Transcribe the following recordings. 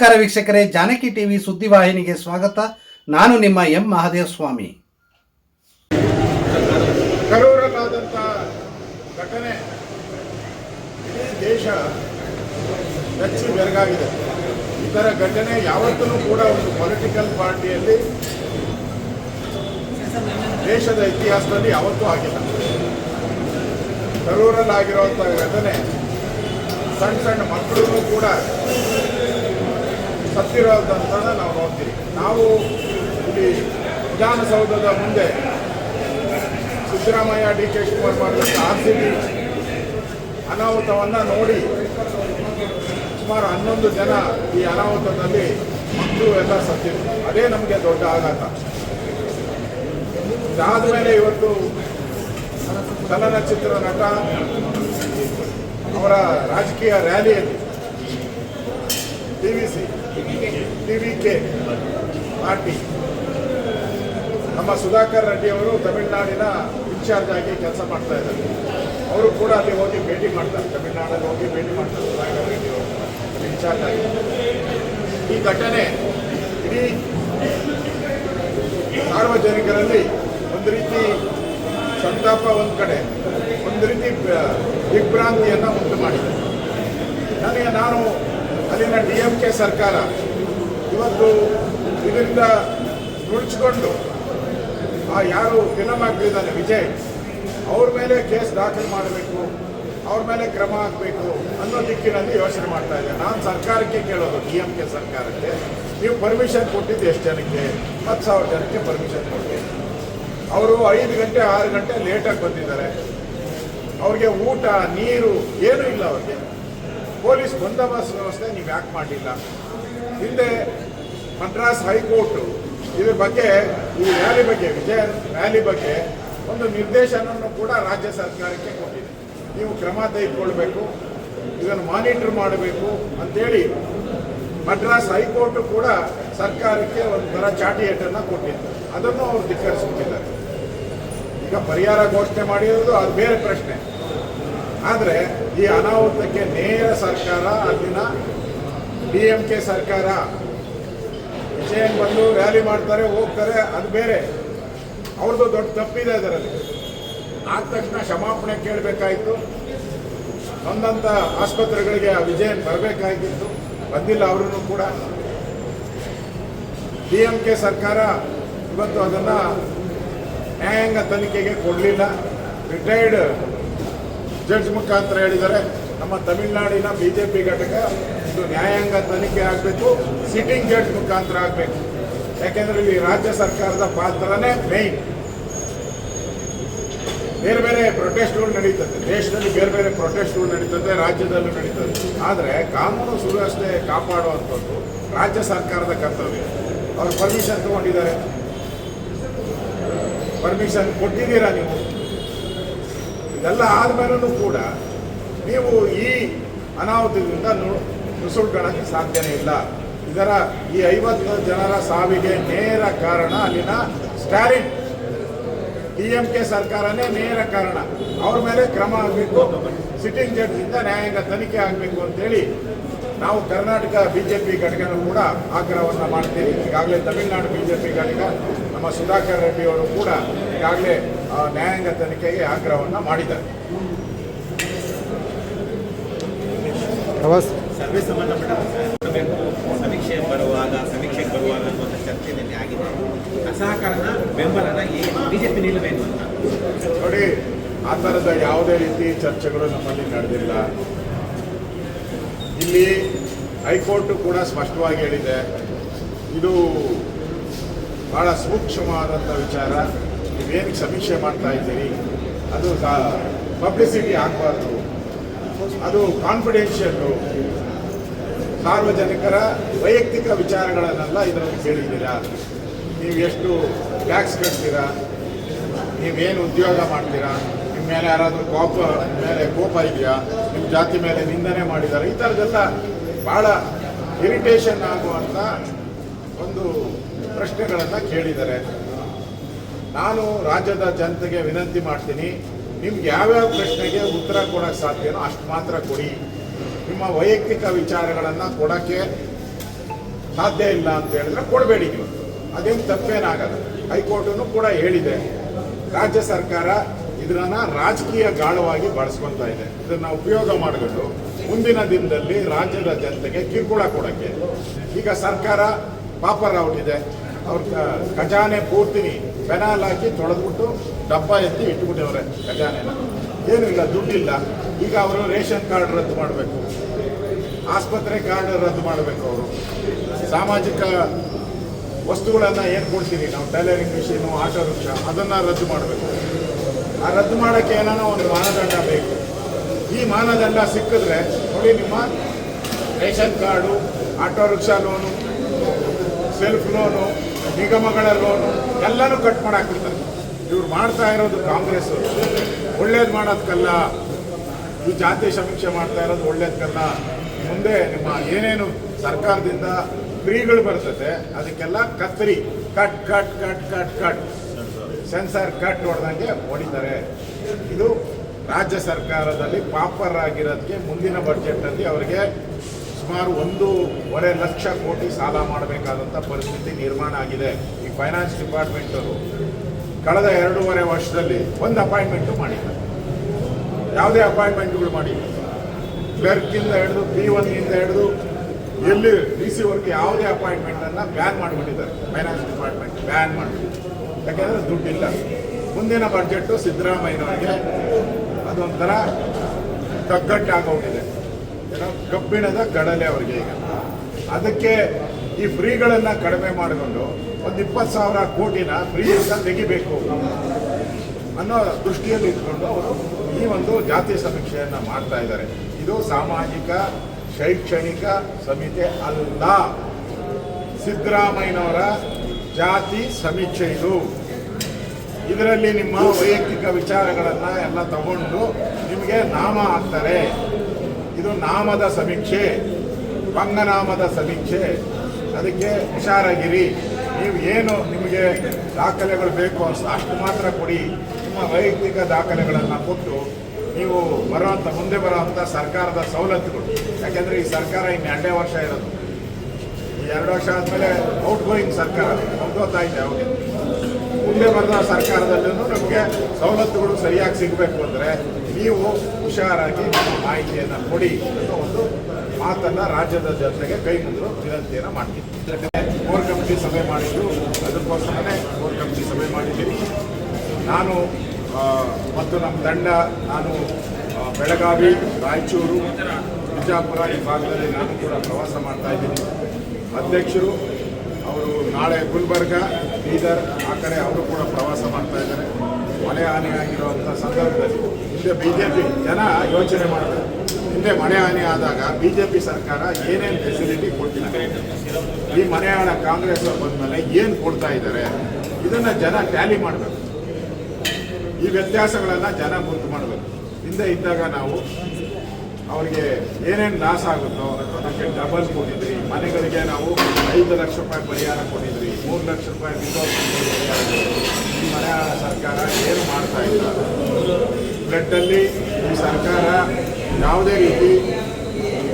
ನಮಸ್ಕಾರ ವೀಕ್ಷಕರೇ, ಜಾನಕಿ ಟಿವಿ ಸುದ್ದಿವಾಹಿನಿಗೆ ಸ್ವಾಗತ. ನಾನು ನಿಮ್ಮ ಎಂ ಮಹಾದೇವ ಸ್ವಾಮಿ ಕರೂರಲ್ಲಾದಂಥ ಘಟನೆ ದೇಶ ಬೆಚ್ಚಿ ಬೆರಗಾಗಿದೆ. ಇದರ ಘಟನೆ ಯಾವತ್ತೂ ಕೂಡ ಒಂದು ಪೊಲಿಟಿಕಲ್ ಪಾರ್ಟಿಯಲ್ಲಿ ದೇಶದ ಇತಿಹಾಸದಲ್ಲಿ ಯಾವತ್ತೂ ಆಗಿಲ್ಲ. ಕರೂರಲ್ಲಾಗಿರುವಂಥ ಘಟನೆ ಸಣ್ಣ ಸಣ್ಣ ಮಕ್ಕಳು ಕೂಡ ಸತ್ತಿರೋದಂತ ನಾವು ನೋಡ್ತೀವಿ. ನಾವು ಇಲ್ಲಿ ವಿಧಾನಸೌಧದ ಮುಂದೆ ಸಿದ್ದರಾಮಯ್ಯ, ಡಿ ಕೆ ಶಿವಕುಮಾರ್ ಮಾಡಿದಂಥ ಆರ್ ಸಿ ಬಿ ಅನಾಹುತವನ್ನು ನೋಡಿ ಸುಮಾರು ಹನ್ನೊಂದು ಜನ ಈ ಅನಾಹುತದಲ್ಲಿ ಮಕ್ಕಳು ಎಲ್ಲ ಸತ್ತಿದ್ರು. ಅದೇ ನಮಗೆ ದೊಡ್ಡ ಆಘಾತ. ಇದಾದ ಮೇಲೆ ಇವತ್ತು ಚಲನಚಿತ್ರ ನಟ ಅವರ ರಾಜಕೀಯ ರ್ಯಾಲಿಯಲ್ಲಿ T V C V K party. ನಮ್ಮ ಸುಧಾಕರ್ ರೆಡ್ಡಿ ಅವರು ತಮಿಳುನಾಡಿನ ಇನ್ಚಾರ್ಜ್ ಆಗಿ ಕೆಲಸ ಮಾಡ್ತಾ ಇದ್ದಾರೆ. ಅವರು ಕೂಡ ಅಲ್ಲಿ ಹೋಗಿ ಭೇಟಿ ಮಾಡ್ತಾರೆ. ತಮಿಳುನಾಡಲ್ಲಿ ಹೋಗಿ ಭೇಟಿ ಮಾಡ್ತಾರೆ ಸುಧಾಕರ್ ರೆಡ್ಡಿ ಅವರು. ಇನ್ಚಾರ್ಜ್ ಆಗಿ. ಈ ಘಟನೆ ಇಡೀ ಸಾರ್ವಜನಿಕರಲ್ಲಿ ಒಂದು ರೀತಿ ಸಂತಾಪ ಒಂದು ಕಡೆ, ಒಂದು ರೀತಿ ದಿಗ್ಭ್ರಾಂತಿಯನ್ನು ಉಂಟು ಮಾಡಿದೆ. ನನಗೆ ನಾನು ಅಲ್ಲಿನ ಡಿ ಎಂ ಕೆ ಸರ್ಕಾರ ಇವತ್ತು ಇದರಿಂದ ನುಡ್ಚಿಕೊಂಡು ಆ ಯಾರು ಫಿಲಮ್ ಆಗ್ತಿದ್ದಾನೆ ವಿಜಯ್, ಅವ್ರ ಮೇಲೆ ಕೇಸ್ ದಾಖಲು ಮಾಡಬೇಕು, ಅವ್ರ ಮೇಲೆ ಕ್ರಮ ಆಗಬೇಕು ಅನ್ನೋ ದಿಕ್ಕಿನಲ್ಲಿ ಯೋಚನೆ ಮಾಡ್ತಾ ಇದೆ. ನಾನು ಸರ್ಕಾರಕ್ಕೆ ಕೇಳೋದು ಡಿ ಎಂ ಕೆ ಸರ್ಕಾರಕ್ಕೆ. ನೀವು ಪರ್ಮಿಷನ್ ಕೊಟ್ಟಿದ್ದು ಎಷ್ಟು ಜನಕ್ಕೆ? ಹತ್ತು ಸಾವಿರ ಜನಕ್ಕೆ ಪರ್ಮಿಷನ್ ಕೊಟ್ಟು. ಅವರು ಐದು ಗಂಟೆ, ಆರು ಗಂಟೆ ಲೇಟಾಗಿ ಬಂದಿದ್ದಾರೆ. ಅವ್ರಿಗೆ ಊಟ, ನೀರು ಏನೂ ಇಲ್ಲ ಅವ್ರಿಗೆ. ಪೊಲೀಸ್ ಬಂದೋಬಸ್ತ್ ವ್ಯವಸ್ಥೆ ನೀವು ಯಾಕೆ ಮಾಡಲಿಲ್ಲ ಹಿಂದೆ ಮದ್ರಾಸ್ ಹೈಕೋರ್ಟು ಇದ್ರ ಬಗ್ಗೆ, ಈ ರ್ಯಾಲಿ ಬಗ್ಗೆ, ವಿಜಯ ರ್ಯಾಲಿ ಬಗ್ಗೆ ಒಂದು ನಿರ್ದೇಶನವನ್ನು ಕೂಡ ರಾಜ್ಯ ಸರ್ಕಾರಕ್ಕೆ ಕೊಟ್ಟಿದೆ. ನೀವು ಕ್ರಮ ತೆಗೆದುಕೊಳ್ಬೇಕು, ಇದನ್ನು ಮಾನಿಟರ್ ಮಾಡಬೇಕು ಅಂತೇಳಿ ಮದ್ರಾಸ್ ಹೈಕೋರ್ಟ್ ಕೂಡ ಸರ್ಕಾರಕ್ಕೆ ಒಂದು ಚಾಟಿ ಏಟನ್ನು ಕೊಟ್ಟಿತ್ತು ಅದನ್ನು ಅವರು ಧಿಕ್ಕರಿಸುತ್ತಿದ್ದಾರೆ. ಈಗ ಪರಿಹಾರ ಘೋಷಣೆ ಮಾಡಿರೋದು ಅದು ಬೇರೆ ಪ್ರಶ್ನೆ. ಆದರೆ ಈ ಅನಾಹುತಕ್ಕೆ ನೇರ ಸರ್ಕಾರ ಅಲ್ಲಿನ ಡಿ ಎಂ ಕೆ ಸರ್ಕಾರ. ವಿಜಯನ್ ಬಂದು ರ್ಯಾಲಿ ಮಾಡ್ತಾರೆ, ಹೋಗ್ತಾರೆ, ಅದು ಬೇರೆ. ಅವ್ರದ್ದು ದೊಡ್ಡ ತಪ್ಪಿದೆ ಅದರಲ್ಲಿ. ಆದ ತಕ್ಷಣ ಕ್ಷಮಾಪಣೆ ಕೇಳಬೇಕಾಯಿತು. ಬಂದಂಥ ಆಸ್ಪತ್ರೆಗಳಿಗೆ ಆ ವಿಜಯನ್ ಬರಬೇಕಾಗಿತ್ತು ಬಂದಿಲ್ಲ ಅವರನ್ನು ಕೂಡ. ಡಿ ಎಂ ಕೆ ಸರ್ಕಾರ ಇವತ್ತು ಅದನ್ನು ನ್ಯಾಯಾಂಗ ತನಿಖೆಗೆ ಕೊಡಲಿಲ್ಲ. ರಿಟೈರ್ಡ್ ಜಡ್ಜ್ ಮುಖಾಂತರ ಹೇಳಿದ್ದಾರೆ. ನಮ್ಮ ತಮಿಳುನಾಡಿನ ಬಿ ಜೆ ಪಿ ಘಟಕ ಇದು ನ್ಯಾಯಾಂಗ ತನಿಖೆ ಆಗಬೇಕು ಸಿಟ್ಟಿಂಗ್ ಜಡ್ಜ್ ಮುಖಾಂತರ ಆಗಬೇಕು. ಯಾಕೆಂದ್ರೆ ಇಲ್ಲಿ ರಾಜ್ಯ ಸರ್ಕಾರದ ಪಾತ್ರನೇ ಮೇನ್ ಬೇರೆ ಬೇರೆ ಪ್ರೊಟೆಸ್ಟ್ಗಳು ನಡೀತದೆ. ದೇಶದಲ್ಲಿ ಬೇರೆ ಬೇರೆ ಪ್ರೊಟೆಸ್ಟ್ಗಳು ನಡೀತದೆ, ರಾಜ್ಯದಲ್ಲೂ ನಡೀತದೆ. ಆದರೆ ಕಾನೂನು ಸುವ್ಯವಸ್ಥೆ ಕಾಪಾಡುವಂಥದ್ದು ರಾಜ್ಯ ಸರ್ಕಾರದ ಕರ್ತವ್ಯ. ಅವ್ರು ಪರ್ಮಿಷನ್ ತಗೊಂಡಿದ್ದಾರೆ. ಪರ್ಮಿಷನ್ ಕೊಟ್ಟಿದ್ದೀರಾ ನೀವು? ಇದೆಲ್ಲ ಆದ್ಮೇಲೂ ಕೂಡ ನೀವು ಈ ಅನಾಹುತದಿಂದ ನುಸುಳ್ಕೊಳ್ಳೋಕ್ಕೆ ಸಾಧ್ಯನೇ ಇಲ್ಲ. ಇದರ ಈ ಐವತ್ತು ಜನರ ಸಾವಿಗೆ ನೇರ ಕಾರಣ ಅಲ್ಲಿನ ಸ್ಟಾಲಿನ್. ಡಿ ಎಂ ಕೆ ಸರ್ಕಾರನೇ ನೇರ ಕಾರಣ. ಅವ್ರ ಮೇಲೆ ಕ್ರಮ ಆಗಬೇಕು. ಸಿಟ್ಟಿಂಗ್ ಜಡ್ಜಿಂದ ನ್ಯಾಯಾಂಗ ತನಿಖೆ ಆಗಬೇಕು ಅಂತೇಳಿ ನಾವು ಕರ್ನಾಟಕ ಬಿಜೆಪಿ ಘಟಕನ ಕೂಡ ಆಗ್ರಹವನ್ನು ಮಾಡ್ತೀವಿ. ಈಗಾಗಲೇ ತಮಿಳುನಾಡು ಬಿಜೆಪಿ ಘಟಕ, ನಮ್ಮ ಸುಧಾಕರ್ ರೆಡ್ಡಿ ಅವರು ಕೂಡ ಈಗಾಗಲೇ ನ್ಯಾಯಾಂಗ ತನಿಖೆಗೆ ಆಗ್ರಹವನ್ನು ಮಾಡಿದ್ದಾರೆ. ಸರ್ವೆ ಸಂಬಂಧಪಟ್ಟ ಸಮೀಕ್ಷೆ ಬರುವಾಗ ಸಮೀಕ್ಷೆಗೆ ಬರುವಾಗ ಅನ್ನುವಂಥ ಚರ್ಚೆ ನಿನ್ನೆ ಆಗಿದೆ. ಅಸಹಕಾರನ ಬೆಂಬಲನ ಬಿಜೆಪಿ ನಿಲ್ಲಬೇಕು ಅಂತ. ನೋಡಿ ಆ ಥರದ ಯಾವುದೇ ರೀತಿ ಚರ್ಚೆಗಳು ನಮ್ಮಲ್ಲಿ ನಡೆದಿಲ್ಲ. ಇಲ್ಲಿ ಹೈಕೋರ್ಟ್ ಕೂಡ ಸ್ಪಷ್ಟವಾಗಿ ಹೇಳಿದೆ. ಇದು ಬಹಳ ಸೂಕ್ಷ್ಮವಾದಂಥ ವಿಚಾರ. ನೀವೇನು ಸಮೀಕ್ಷೆ ಮಾಡ್ತಾ ಇದ್ದೀರಿ? ಅದು ಪಬ್ಲಿಸಿಟಿ ಆಗಬಾರ್ದು. ಅದು ಕಾನ್ಫಿಡೆನ್ಷಿಯಲ್ಲು ಸಾರ್ವಜನಿಕರ ವೈಯಕ್ತಿಕ ವಿಚಾರಗಳನ್ನೆಲ್ಲ ಇದರಲ್ಲಿ ಕೇಳಿದ್ದೀರಾ? ನೀವು ಎಷ್ಟು ಟ್ಯಾಕ್ಸ್ ಕಟ್ತೀರಾ? ನೀವೇನು ಉದ್ಯೋಗ ಮಾಡ್ತೀರಾ? ನಿಮ್ಮ ಮೇಲೆ ಯಾರಾದರೂ ಕೋಪ ಮೇಲೆ ಕೋಪ ಇದೆಯಾ? ನಿಮ್ಮ ಜಾತಿ ಮೇಲೆ ನಿಂದನೆ ಮಾಡಿದ್ದಾರೆ? ಈ ಥರದ್ದೆಲ್ಲ ಭಾಳ ಇರಿಟೇಷನ್ ಆಗುವಂಥ ಒಂದು ಪ್ರಶ್ನೆಗಳನ್ನು ಕೇಳಿದ್ದಾರೆ. ನಾನು ರಾಜ್ಯದ ಜನತೆಗೆ ವಿನಂತಿ ಮಾಡ್ತೀನಿ. ನಿಮ್ಗೆ ಯಾವ್ಯಾವ ಪ್ರಶ್ನೆಗೆ ಉತ್ತರ ಕೊಡಕ್ಕೆ ಸಾಧ್ಯನೋ ಅಷ್ಟು ಮಾತ್ರ ಕೊಡಿ. ನಿಮ್ಮ ವೈಯಕ್ತಿಕ ವಿಚಾರಗಳನ್ನು ಕೊಡೋಕ್ಕೆ ಸಾಧ್ಯ ಇಲ್ಲ ಅಂತ ಹೇಳಿದ್ರೆ ಕೊಡಬೇಡಿ ನೀವು. ಅದೇನು ತಪ್ಪೇನಾಗಲ್ಲ. ಹೈಕೋರ್ಟನ್ನು ಕೂಡ ಹೇಳಿದೆ. ರಾಜ್ಯ ಸರ್ಕಾರ ಇದನ್ನ ರಾಜಕೀಯ ಗಾಳವಾಗಿ ಬಳಸ್ಕೊತಾ ಇದೆ. ಇದನ್ನ ಉಪಯೋಗ ಮಾಡಿಕೊಂಡು ಮುಂದಿನ ದಿನದಲ್ಲಿ ರಾಜ್ಯದ ಜನತೆಗೆ ಕಿರುಕುಳ ಕೊಡೋಕ್ಕೆ. ಈಗ ಸರ್ಕಾರ ಪಾಪರ್ ಔಟ್ ಇದೆ ಅವ್ರ ಖಜಾನೆ ಪೂರ್ತಿನಿ. ಪೆನಾಲ್ ಹಾಕಿ ತೊಳೆದ್ಬಿಟ್ಟು ಡಬ್ಬ ಎತ್ತಿ ಇಟ್ಬಿಟ್ಟವ್ರೆ ಖಜಾನೆನ ಏನೂ ಇಲ್ಲ, ದುಡ್ಡಿಲ್ಲ. ಈಗ ಅವರು ರೇಷನ್ ಕಾರ್ಡ್ ರದ್ದು ಮಾಡಬೇಕು. ಆಸ್ಪತ್ರೆ ಕಾರ್ಡ್ ರದ್ದು ಮಾಡಬೇಕು ಅವರು. ಸಾಮಾಜಿಕ ವಸ್ತುಗಳನ್ನು ಏನು ಕೊಡ್ತೀರಿ? ನಾವು ಟೈಲರಿಂಗ್ ಮಿಷಿನು, ಆಟೋ ರಿಕ್ಷಾ, ಅದನ್ನು ರದ್ದು ಮಾಡಬೇಕು. ಆ ರದ್ದು ಮಾಡೋಕ್ಕೆ ಏನೋ ಒಂದು ಮಾನದಂಡ ಬೇಕು. ಈ ಮಾನದಂಡ ಸಿಕ್ಕಿದ್ರೆ ನೋಡಿ ನಿಮ್ಮ ration card, auto rickshaw loan, self loan ನಿಗಮಗಳ ಲೋನು ಎಲ್ಲನೂ ಕಟ್ ಮಾಡಾಕ್ಬಿಡ್ತಾರೆ. ಇವ್ರು ಮಾಡ್ತಾ ಇರೋದು ಕಾಂಗ್ರೆಸ್ ಒಳ್ಳೇದು ಮಾಡೋದಕ್ಕಲ್ಲ ಈ ಜಾತಿ ಸಮೀಕ್ಷೆ ಮಾಡ್ತಾ ಇರೋದು ಒಳ್ಳೇದಕ್ಕಲ್ಲ ಮುಂದೆ ನಿಮ್ಮ ಏನೇನು ಸರ್ಕಾರದಿಂದ ಫ್ರೀಗಳು ಬರ್ತದೆ, ಅದಕ್ಕೆಲ್ಲ ಕತ್ತರಿ cut cut cut cut cut censor cut ಹೊಡೆದಂಗೆ ಹೊಡಿತಾರೆ. ಇದು ರಾಜ್ಯ ಸರ್ಕಾರದಲ್ಲಿ ಪಾಪರ್ ಆಗಿರೋದಕ್ಕೆ ಮುಂದಿನ ಬಜೆಟ್ನಲ್ಲಿ ಅವರಿಗೆ ಸುಮಾರು ಒಂದೂವರೆ ಲಕ್ಷ ಕೋಟಿ ಸಾಲ ಮಾಡಬೇಕಾದಂಥ ಪರಿಸ್ಥಿತಿ ನಿರ್ಮಾಣ ಆಗಿದೆ. ಈ ಫೈನಾನ್ಸ್ ಡಿಪಾರ್ಟ್ಮೆಂಟ್ ಅವರು ಕಳೆದ ಎರಡೂವರೆ ವರ್ಷದಲ್ಲಿ ಒಂದು ಅಪಾಯಿಂಟ್ಮೆಂಟು ಮಾಡಿದ್ದಾರೆ. ಯಾವುದೇ ಅಪಾಯಿಂಟ್ಮೆಂಟ್ಗಳು ಮಾಡಿಲ್ಲ. ಕ್ಲರ್ಕಿಂದ ಹಿಡಿದು ಪಿ ಒನ್ನಿಂದ ಹಿಡಿದು, ಎಲ್ಲಿ ಡಿ ಸಿ ವರ್ಗೆ ಯಾವುದೇ ಅಪಾಯಿಂಟ್ಮೆಂಟನ್ನು ಬ್ಯಾನ್ ಮಾಡಿಬಿಟ್ಟಿದ್ದಾರೆ. ಫೈನಾನ್ಸ್ ಡಿಪಾರ್ಟ್ಮೆಂಟ್ ಬ್ಯಾನ್ ಮಾಡಿ ಯಾಕೆಂದರೆ ದುಡ್ಡಿಲ್ಲ. ಮುಂದಿನ ಬಡ್ಜೆಟ್ಟು ಸಿದ್ದರಾಮಯ್ಯನವರಿಗೆ ಅದೊಂಥರ ಕಗ್ಗಟ್ಟಾಗೋಗಿದೆ ಏನೋ ಕಬ್ಬಿಣದ ಕಡಲೆ ಅವರಿಗೆ ಈಗ. ಅದಕ್ಕೆ ಈ ಫ್ರೀಗಳನ್ನು ಕಡಿಮೆ ಮಾಡಿಕೊಂಡು ಒಂದು ಇಪ್ಪತ್ತು ಸಾವಿರ ಕೋಟಿನ ಫ್ರೀಯಿಂದ ತೆಗಿಬೇಕು ಅನ್ನೋ ದೃಷ್ಟಿಯಲ್ಲಿ ಇಟ್ಕೊಂಡು ಅವರು ಈ ಒಂದು ಜಾತಿ ಸಮೀಕ್ಷೆಯನ್ನು ಮಾಡ್ತಾ ಇದ್ದಾರೆ. ಇದು ಸಾಮಾಜಿಕ, ಶೈಕ್ಷಣಿಕ ಸಮಿತಿ ಅಲ್ಲ. ಸಿದ್ದರಾಮಯ್ಯನವರ ಜಾತಿ ಸಮೀಕ್ಷೆ ಇದು. ಇದರಲ್ಲಿ ನಿಮ್ಮ ವೈಯಕ್ತಿಕ ವಿಚಾರಗಳನ್ನ ಎಲ್ಲ ತಗೊಂಡು ನಿಮಗೆ ನಾಮ ಹಾಕ್ತಾರೆ. ಇದು ನಾಮದ ಸಮೀಕ್ಷೆ ಪಂಗನಾಮದ ಸಮೀಕ್ಷೆ. ಅದಕ್ಕೆ ಹುಷಾರಾಗಿರಿ. ನೀವು ಏನು ನಿಮಗೆ ದಾಖಲೆಗಳು ಬೇಕು ಅಷ್ಟು ಅಷ್ಟು ಮಾತ್ರ ಕೊಡಿ. ನಿಮ್ಮ ವೈಯಕ್ತಿಕ ದಾಖಲೆಗಳನ್ನು ಕೊಟ್ಟು ನೀವು ಬರುವಂಥ ಮುಂದೆ ಬರುವಂಥ ಸರ್ಕಾರದ ಸವಲತ್ತುಗಳು. ಯಾಕೆಂದರೆ ಈ ಸರ್ಕಾರ ಇನ್ನು ಎರಡೇ ವರ್ಷ ಇರೋದು. ಎರಡು ವರ್ಷ ಆದಮೇಲೆ ಔಟ್ ಗೋಯಿಂಗ್ ಸರ್ಕಾರ. ಮುಗ್ದೋಗ್ತಾ ಇದೆ ಅವಾಗ ಮುಂದೆ ಬರೆದ ಸರ್ಕಾರದಲ್ಲೂ ನಮಗೆ ಸವಲತ್ತುಗಳು ಸರಿಯಾಗಿ ಸಿಗಬೇಕು ಅಂದರೆ ನೀವು ಹುಷಾರಾಗಿ ಮಾಹಿತಿಯನ್ನು ಕೊಡಿ ಅನ್ನೋ ಒಂದು ಮಾತನ್ನು ರಾಜ್ಯದ ಜನತೆಗೆ ಕೈ ಮುಂದರು ವಿನಂತಿಯನ್ನು ಮಾಡ್ತೀನಿ. ಕೋರ್ ಕಮಿಟಿ ಸಭೆ ಮಾಡಿದ್ದು ಅದಕ್ಕೋಸ್ಕರನೇ ಕೋರ್ ಕಮಿಟಿ ಸಭೆ ಮಾಡಿದ್ದೀನಿ. ನಾನು ಮತ್ತು ನಮ್ಮ ತಂಡ, ನಾನು ಬೆಳಗಾವಿ, ರಾಯಚೂರು, ಬಿಜಾಪುರ ಈ ಭಾಗದಲ್ಲಿ ನಾನು ಕೂಡ ಪ್ರವಾಸ ಮಾಡ್ತಾ ಇದ್ದೀನಿ. ಅಧ್ಯಕ್ಷರು ಅವರು ನಾಳೆ ಗುಲ್ಬರ್ಗ, ಬೀದರ್, ಆ ಕಡೆ ಅವರು ಕೂಡ ಪ್ರವಾಸ ಮಾಡ್ತಾ ಇದ್ದಾರೆ. ಮಳೆ ಹಾನಿಯಾಗಿರುವಂಥ ಸಂದರ್ಭದಲ್ಲಿ ಹಿಂದೆ ಬಿ ಜೆ ಪಿ ಜನ ಯೋಚನೆ ಮಾಡ್ತಾರೆ. ಹಿಂದೆ ಮಳೆ ಹಾನಿ ಆದಾಗ ಬಿ ಜೆ ಪಿ ಸರ್ಕಾರ ಏನೇನು ಫೆಸಿಲಿಟಿ ಕೊಡ್ತಿದ್ದಾರೆ ಈ ಮನೆಯಾಳ ಕಾಂಗ್ರೆಸ್ ಬಂದ ಏನು ಕೊಡ್ತಾ ಇದ್ದಾರೆ, ಇದನ್ನು ಜನ ಟ್ಯಾಲಿ ಮಾಡಬೇಕು. ಈ ವ್ಯತ್ಯಾಸಗಳನ್ನು ಜನ ಗುರುತು ಮಾಡಬೇಕು. ಹಿಂದೆ ಇದ್ದಾಗ ನಾವು ಅವರಿಗೆ ಏನೇನು ಲಾಸ್ ಆಗುತ್ತೋ ಅದಕ್ಕೆ ಡಬಲ್ ಕೊಟ್ಟಿದ್ರಿ. ಮನೆಗಳಿಗೆ ನಾವು ಐದು ಲಕ್ಷ ರೂಪಾಯಿ ಪರಿಹಾರ ಕೊಟ್ಟಿದ್ರಿ. ಮೂರು ಲಕ್ಷ ರೂಪಾಯಿ. ಈ ಮನೆ ಸರ್ಕಾರ ಏನು ಮಾಡ್ತಾ ಇಲ್ಲ? ಬ್ಲಡ್ಡಲ್ಲಿ ಈ ಸರ್ಕಾರ ಯಾವುದೇ ರೀತಿ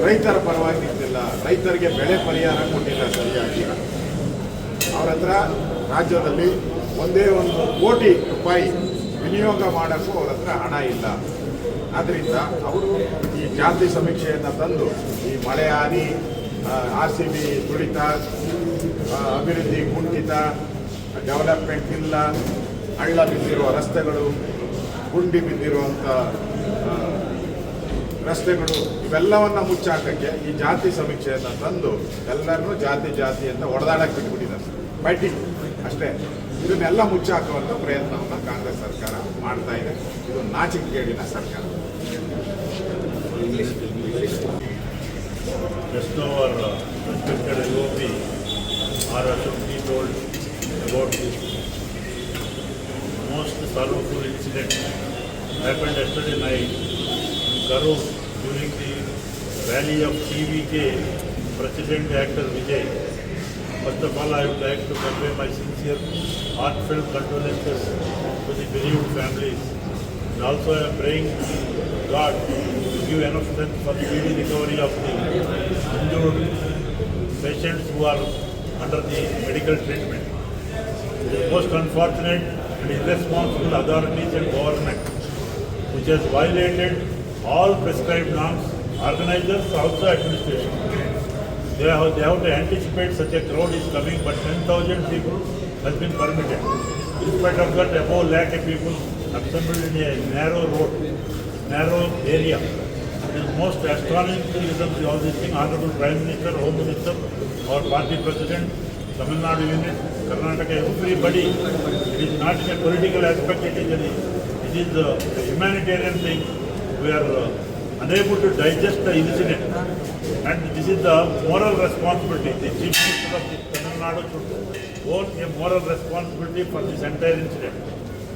ರೈತರ ಪರವಾಗಿ ನಿಂತಿಲ್ಲ. ರೈತರಿಗೆ ಬೆಳೆ ಪರಿಹಾರ ಕೊಟ್ಟಿಲ್ಲ ಸರಿಯಾಗಿ. ಅವ್ರ ಹತ್ರ ರಾಜ್ಯದಲ್ಲಿ ಒಂದೇ ಒಂದು ಕೋಟಿ ರೂಪಾಯಿ ವಿನಿಯೋಗ ಮಾಡೋಕ್ಕೂ ಅವ್ರ ಹತ್ರ ಹಣ ಇಲ್ಲ. ಆದ್ದರಿಂದ ಅವರು ಈ ಜಾತಿ ಸಮೀಕ್ಷೆಯನ್ನು ತಂದು ಈ ಮಳೆ ಹಾನಿ ಆರ್ ಸಿ ಬಿ ತುಳಿತ ಅಭಿವೃದ್ಧಿ ಕುಂಠಿತ, ಡೆವಲಪ್ಮೆಂಟ್ ಇಲ್ಲ, ಹಳ್ಳ ಬಿದ್ದಿರುವ ರಸ್ತೆಗಳು, ಗುಂಡಿ ಬಿದ್ದಿರುವಂಥ ರಸ್ತೆಗಳು, ಇವೆಲ್ಲವನ್ನು ಮುಚ್ಚಾಕಕ್ಕೆ ಈ ಜಾತಿ ಸಮೀಕ್ಷೆಯನ್ನು ತಂದು ಎಲ್ಲರನ್ನೂ ಜಾತಿ ಜಾತಿ ಅಂತ ಹೊಡೆದಾಡಕ್ಕೆ ಬಿಟ್ಬಿಟ್ಟಿದ್ದಾರೆ. ಫೈಟಿಂಗ್ ಅಷ್ಟೇ. ಇದನ್ನೆಲ್ಲ ಮುಚ್ಚಾಕುವಂಥ ಪ್ರಯತ್ನವನ್ನು ಕಾಂಗ್ರೆಸ್ ಸರ್ಕಾರ ಮಾಡ್ತಾ ಇದೆ. ಇದು ನಾಚಿಕೆಗೇಡಿನ ಸರ್ಕಾರ. Just our uh, respected LOP, R. Ashok told about this most sorrowful incident happened yesterday night in Karur during the rally of TVK President Actor Vijay. First of all, I would like to convey my sincere, heartfelt condolences to the bereaved families. And also I am praying God to give enough strength for the speedy recovery of the injured patients who are under the medical treatment. Is most unfortunate and irresponsible authorities and government which has violated all prescribed norms, organizers, also administration. They have, they have to anticipate such a crowd is coming, but 10,000 people has been permitted. In spite of that, above lakh of people in a narrow road, narrow area. It is most astonishing to listen to all these things. Honorable Prime Minister, Home Minister, our party president, Tamil Nadu unit, Karnataka, everybody. It is not a political aspect, it is, a, it is a humanitarian thing. We are uh, unable to digest the incident. And this is the moral responsibility. The Chief Minister of Tamil Nadu should own a moral responsibility for this entire incident.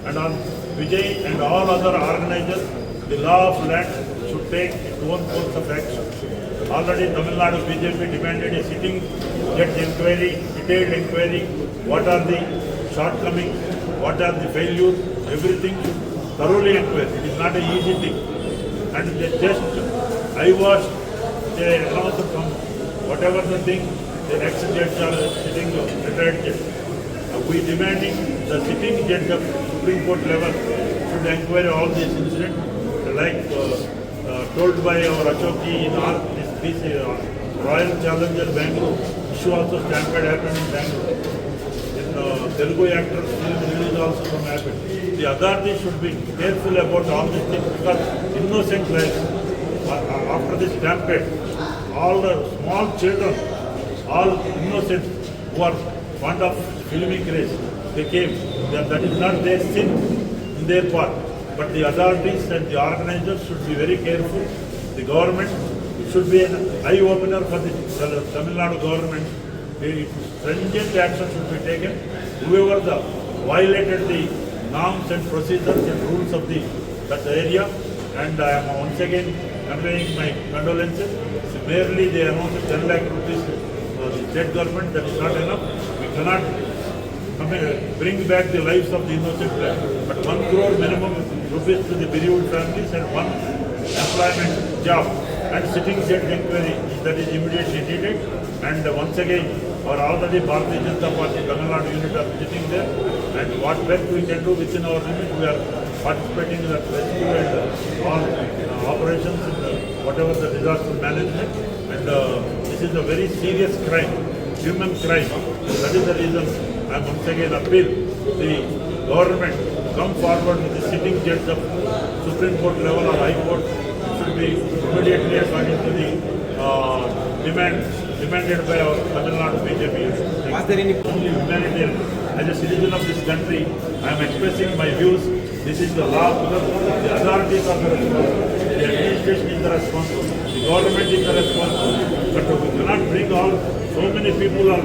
And on Vijay and all other organizers, the law of land should take its own course of action. Already Tamil Nadu BJP demanded a sitting judge inquiry, detailed inquiry, what are the shortcomings, what are the failures, everything thoroughly inquire. It is not an easy thing. And they just, I was, they announced from whatever the thing, the next judge are sitting retired judge. We demanding the sitting judge of Supreme Court level should inquire all these incidents, like uh, uh, told by our Achoki in our this, this uh, Royal Challenger Bangalore, issue also stampede happened in Bangalore. In uh, Telugu actors film release also some happened. The authorities should be careful about all these things because innocent lives. Uh, After this stampede, all the small children, all innocent who are fond of filming race, they came. That, that is not their sin in their part. But the authorities and the organizers should be very careful. The government should be an eye opener for the Tamil Nadu government. Stringent action should be taken. Whoever the violated the norms and procedures and rules of the that area, and I am once again conveying my condolences. Merely they announced 10 lakh rupees to the state government, that is not enough. We cannot bring back the lives of the innocent lives. But one crore minimum rupees to the bereaved families and one employment job and sitting judge inquiry that is immediately needed. And once again, our already Bharatiya Janata Party Nadu unit are sitting there and what best we can do within our limit, we are participating in the rescue and uh, all uh, operations in the, whatever the disaster management. And uh, this is a very serious crime, human crime. That is the reason I once again appeal the government come forward with the sitting judge of Supreme Court level or High Court should be immediately according to the uh, demand demanded by our Tamil Nadu BJP. Was there any Only humanitarian. As a citizen of this country, I am expressing my views. This is the law. The authorities are the. The administration is the responsible. The government is the responsible. But we cannot bring all, so many people are,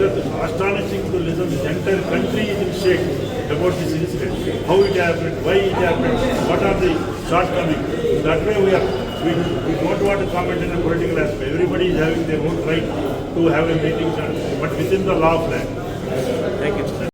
is astonishing to listen. This entire country is in shake about this incident. How it happened, why it happened, what are the shortcomings. That way we are, we, we don't want to comment in a political aspect. Everybody is having their own right to have a meeting, but within the law of land.